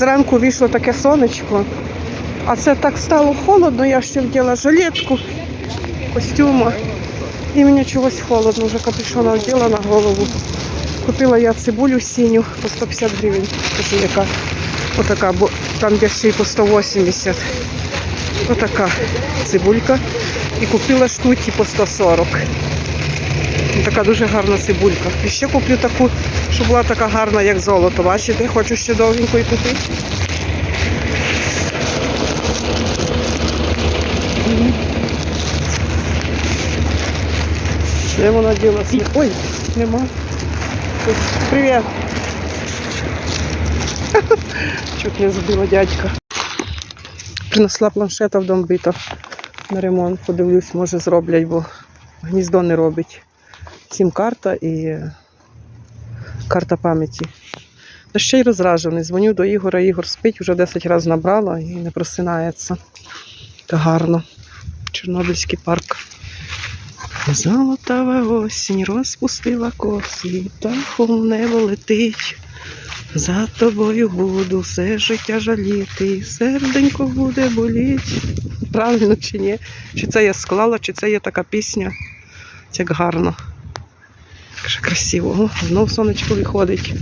Зранку вийшло таке сонечко, а це так стало холодно, я ще вділа жилетку, костюма. І мені чогось холодно, вже капюшона вділа на голову. Купила я цибулю синю по 150 гривень. Кажу, яка отака, бо там є ще й по 180. Отака цибулька. І купила штуці по 140. Така дуже гарна цибулька. І ще куплю таку, щоб була така гарна, як золото. Бачите, хочу ще довгенької купити. Де вона ділася? Ой, нема. Привіт. Чуть не збила дядька. Принесла планшета в Домбита на ремонт. Подивлюсь, може зроблять, бо гніздо не робить. Сім-карта і карта пам'яті. Та ще й розражений. Дзвоню до Ігора. Ігор спить, вже 10 разів набрала і не просинається. Та гарно. Чорнобильський парк. Золотава осінь розпустила коси, птахом небо летить. За тобою буду все життя жаліти, серденько буде боліть. Правильно чи ні? Чи це я склала, чи це є така пісня? Як гарно. Каже, красиво. О, знов сонечко виходить.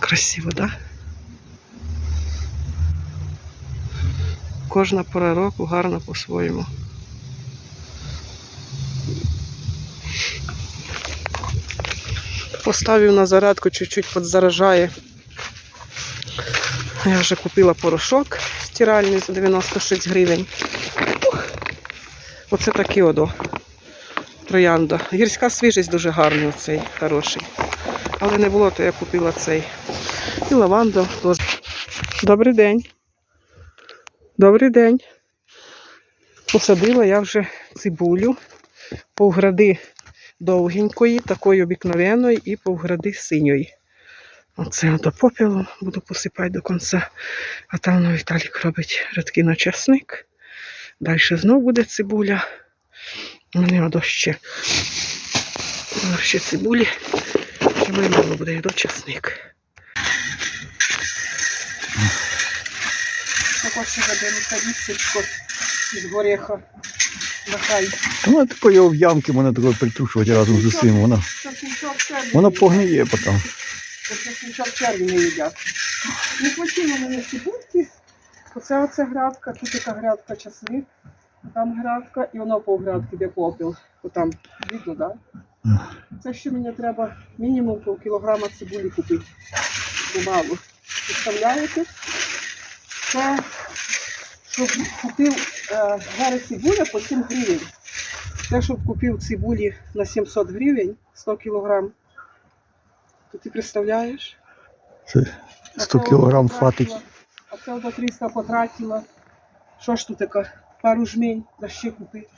Красиво, так? Да? Кожна пора року гарна по-своєму. Поставив на зарядку, чуть-чуть подзаражає. Я вже купила порошок стиральний за 96 гривень. Оце такі одо. Троянда. Гірська свіжість дуже гарний оцей, хороший. Але не було, то я купила цей. І лаванда теж. Добрий день. Добрий день. Посадила я вже цибулю, повгради довгенької, такої обікновеної, і повгради синьої. Оце до попілу буду посипати до кінця. А там Віталік робить рядки на часник. Далі знову буде цибуля. У мене одо ще, ну, ще цибулі. Ще мало буде і до часник. Хоче заберути лістечко з гореха. Нехай. Та Вона такої в ямки можна такої притрушувати разом з усім. Вона, вона погниє потім. Часничок черві не їдять. Не хватило мені цибульки. Оце оце грядка, тут така грядка часник, там грядка і воно по грядки, де попіл. Отам видно, так? Да? Це ще мені треба мінімум пів кілограма цибулі купити. Бо мало. Представляєте? Це, щоб купив е, гари цибуля по 7 гривень. Те, щоб купив цибулі на 700 гривень, 100 кілограм, то ти представляєш? Це 100 кілограм хватить. Це до 300 потратила. Що ж тут таке? Пару жмень за ще купити.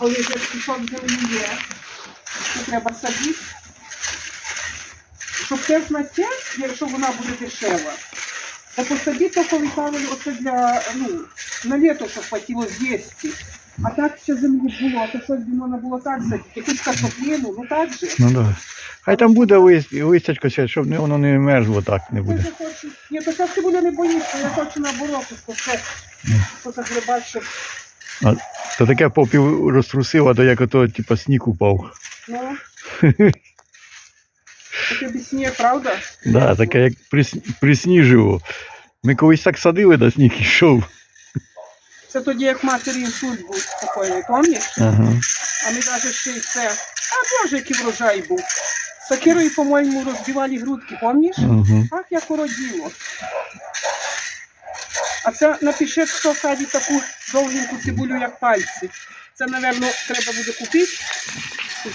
Але вже кусок землі є. Це треба садити. Щоб теж те знаття, якщо вона буде дешева, то посадити тільки Віталію оце для, ну, на літо, щоб хватило з'їсти. А так ще землі було, а то щось можна було так садити. Якусь картоплину, ну так же. Ну да. Хай там буде ще, щоб не, воно не мерзло так не Ти буде. вже хочеш. Ні, то ця цибуля не боїться, я хочу наоборот, що це позагребати, щоб То таке попів розтрусило, то як ото, типу, сніг упав. Ну. Таке бісніє, правда? Да, таке як прис, присніжило. Ми колись так садили, да сніг йшов. Це тоді, як матері інсульт був такий, пам'ятаєш? Ага. А ми навіть ще й це. А боже, який врожай був. Сакирою, по-моєму, розбивали грудки, пам'ятаєш? Ага. Ах, як уроділо. А це напиши, хто садить таку довгеньку цибулю, як пальці. Це, напевно, треба буде купити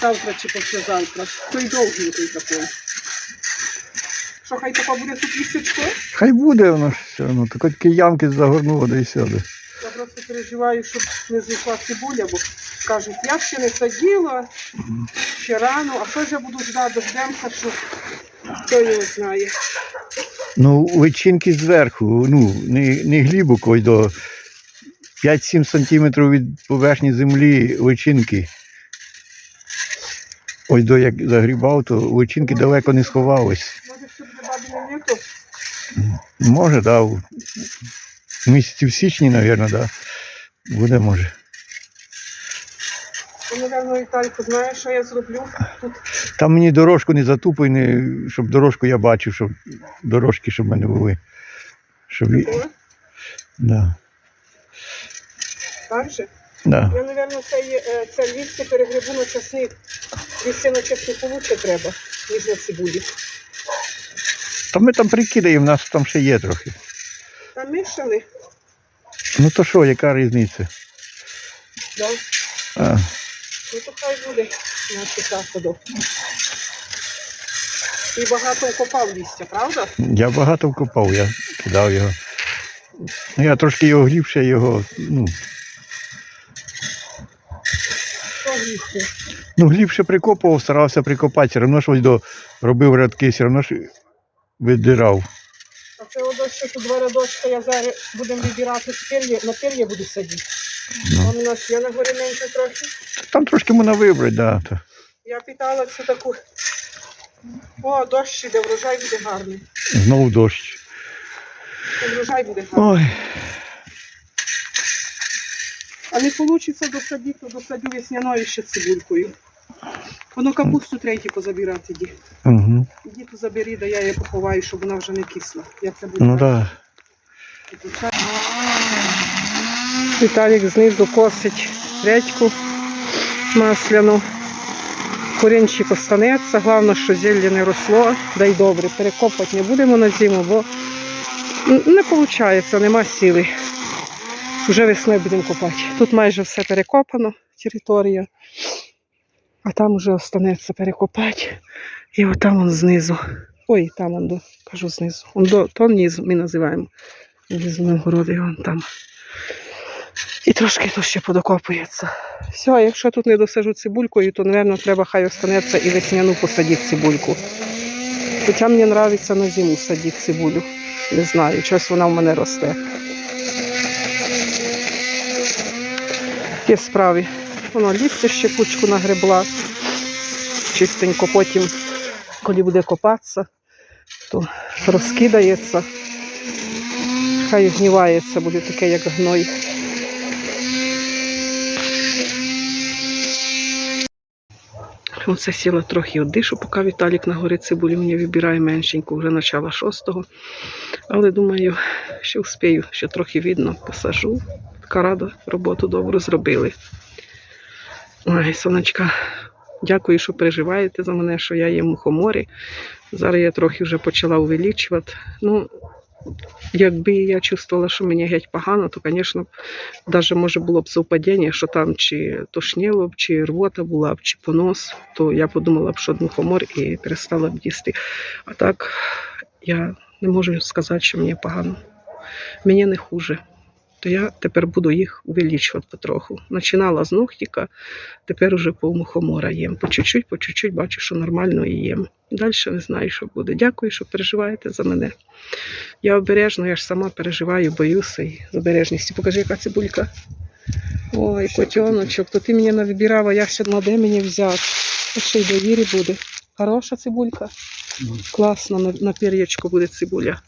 завтра чи післязавтра. Той довгенький такий. Що, хай така буде тут лісочко? Хай буде воно ж все одно. Так от такі ямки загорнуло, да і сяде. Переживаю, щоб не зійшла цибуля, бо кажуть, я ще не садила, ще рано, а що ж я буду ждати, дождемося, що хто його знає. Ну, личинки зверху, ну, не, не глибоко, до 5-7 сантиметрів від поверхні землі личинки. ось до як загрібав, то личинки далеко не сховались. Може, ще буде бабине літо? Може, да, місяці в січні, мабуть, да. Буде може. Напевно, знаєш, що я зроблю? Тут Там мені дорожку не затупай, не, щоб дорожку я бачив, щоб дорожки, щоб в мене були. Щоб... і- Да, Так же? да. Я, напевно, це, є, е, це лістя перегребу на часник. Лістя на часнику лучше треба, ніж на цибулі. Та ми там прикидаємо, в нас там ще є трохи. Там мішали? Ну то що, яка різниця? Да. А, Ну то хай буде наш заходу. Ти багато вкопав лістя, правда? я багато вкопав, я кидав його. Ну, я трошки його глибше, його, ну, Що лістя? ну глибше прикопував, старався прикопати, все одно ж ось до робив рядки, все одно ж видирав. Це одно, що тут два рядочка, я зараз будемо вибирати пір'я, на пір'я буду садити. Ну. Там у нас є на горі менше трохи. Там трошки можна вибрати, да. То. Я питала цю таку. О, дощ іде, врожай буде гарний. Знову дощ. Врожай буде гарний. Ой, А не вийде досадити, то досадю весняною ще цибулькою. Воно капусту третю позабирати іди. угу. Іди ту забери, да я її поховаю, щоб вона вже не кисла. Я це буду ну так. Да. Віталік знизу косить редьку масляну. Корінчик останеться, головне, що зілля не росло, да й добре. Перекопати не будемо на зиму, бо не виходить, нема сили. Вже весною будемо копати. Тут майже все перекопано, територія, а там вже останеться перекопати. І отам он знизу. Ой, там он до, кажу знизу. Он до, то низу ми називаємо. Внизу на городі, вон там. І трошки тут ще подокопується. Все, а якщо тут не досажу цибулькою, то, мабуть, треба хай останеться і весняну посадити цибульку. Хоча мені подобається на зиму садити цибулю. Не знаю, щось вона в мене росте. Є справи. Воно лістя ще кучку нагребла. Чистенько потім, коли буде копатися, то розкидається. Хай гнівається, буде таке, як гной. Оце сіла трохи одишу, поки Віталік на горі цибулі мені вибирає меншеньку, вже начало шостого. Але думаю, що вспію, ще трохи видно, посажу. Така рада, роботу добру зробили. Ой, сонечка, дякую, що переживаєте за мене, що я є мухоморі. Зараз я трохи вже почала увеличувати. Ну, якби я чувствувала, що мені геть погано, то, звісно, навіть може було б совпадіння, що там чи тошніло б, чи рвота була б, чи понос, то я подумала б, що мухомор і перестала б їсти. А так я не можу сказати, що мені погано. Мені не хуже. То я тепер буду їх увеличувати потроху. Починала з ногтіка, тепер уже по мухомора їм. По чуть-чуть, по чуть-чуть бачу, що нормально і їм. Далі не знаю, що буде. Дякую, що переживаєте за мене. Я обережно, я ж сама переживаю, боюся і з обережністю. Покажи, яка цибулька. Ой, котеночок, то ти мені навибирала, як ще де мені взяти. Ще й до вірі буде. Хороша цибулька. Класно, на, на пір'ячку буде цибуля.